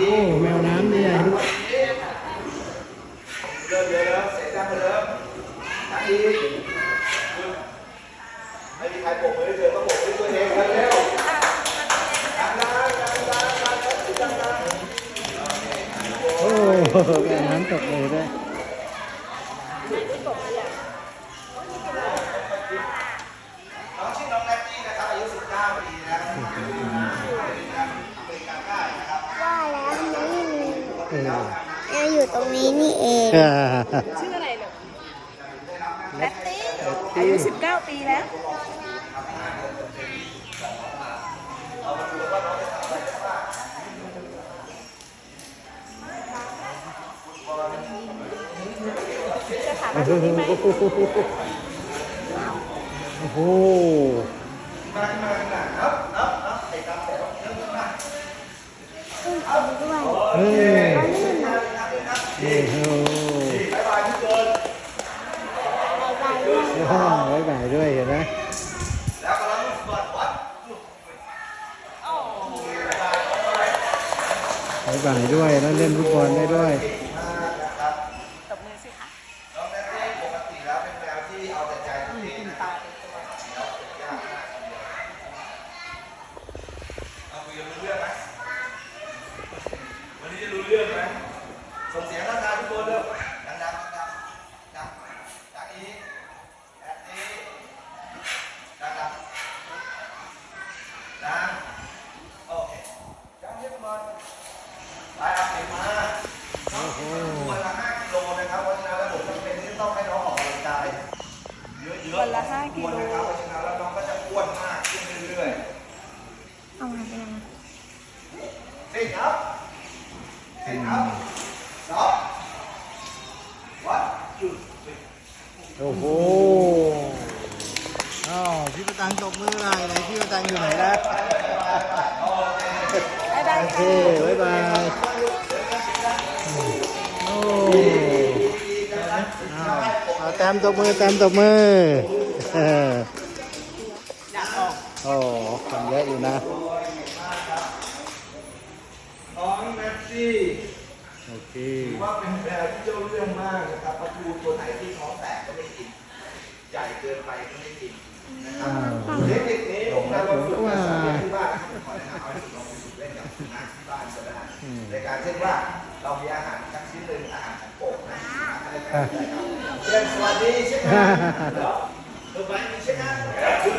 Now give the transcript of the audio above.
โอ้แมวน้ำนี่ใหญ่ด้วยเดินเดินแล้วเสียงดังไปเลยนักอีกไม่มีใครปลุกเลยเดินต้องปลุกด้วยตัวเองเร็วดังดังดังดังดังดังดังโอ้แมวน้ำตกเลยด้วย มีเออเราอยู่ตรงนี้นี่เองอ่าชื่ออะไรลูกแบตตี้อายุ 19 ปีแล้วจะถามว่าที่ไหมโอ้โหมามามานับนับนับไอ้ตามแต่ว่าเริ่มมาขึ้นไปด้วย เฮ้ย เขาลื่นนะ โอ้โห บายบายทุกคนไปไปด้วยบายด้วยเห็นไหมแล้วกำลังเปิดวัดไว้บ่ายด้วยแล้วเล่นฟุตบอลได้ด้วยตบมือสิคะน้องแนตตี้ปกติแล้วเป็นแมวที่เอาแต่ใจตัวเองนะตาเป็นตัวเอาคุยกันรู้เรื่องไหมวันนี้จะรู้เรื่องไหม ส่งเสียงดังๆทุกคนเร็วดังๆดังๆดังดังดังอีกแอดอีกดังๆดังโอเคยังเรียบร้อยไปเอาเก็บมาโอ้โหวันละ5กิโลนะครับเพราะฉะนั้นแล้วผมจำเป็นที่ต้องให้น้องออกกำลังกายเยอะๆวันละ5กิโลนะครับเพราะฉะนั้นแล้วน้องก็จะอ้วนมากขึ้นเรื่อยๆเอามาเป็น Sit up. Sit up. Stop. One, two, three. โอ้โห อ้าวพี่ประตังตบมือหน่อยไหนพี่ประตังอยู่ไหนนะบ๊ายบายโอเคค่ะบ๊ายบาย โอ้อ้าวเอาตามตบมือตามตบมือเอออยากออกโอ้คนเยอะอยู่นะ น้องแม็กซี่ โอเคถือว่าเป็นแมวที่เจ้าเรื่องมากนะครับปลาทูตัวไหนที่ท้องแตกก็ไม่กิน ใหญ่เกินไปก็ไม่กินนะครับอ้าวเทคนิคนี้ผมนำมาฝึกภาษาเรียนที่บ้านขอแนะนำเอาให้ลองไปฝึกเล่นกับสุนัขที่บ้านก็ได้ในการเช่นว่าเรามีอาหารสักชิ้นหนึ่งอาหารของโปรดนะอะไรก็ได้ครับเช่นสวัสดีเช่นกันเหรอเออไปเช่นกันเช่นกันนี่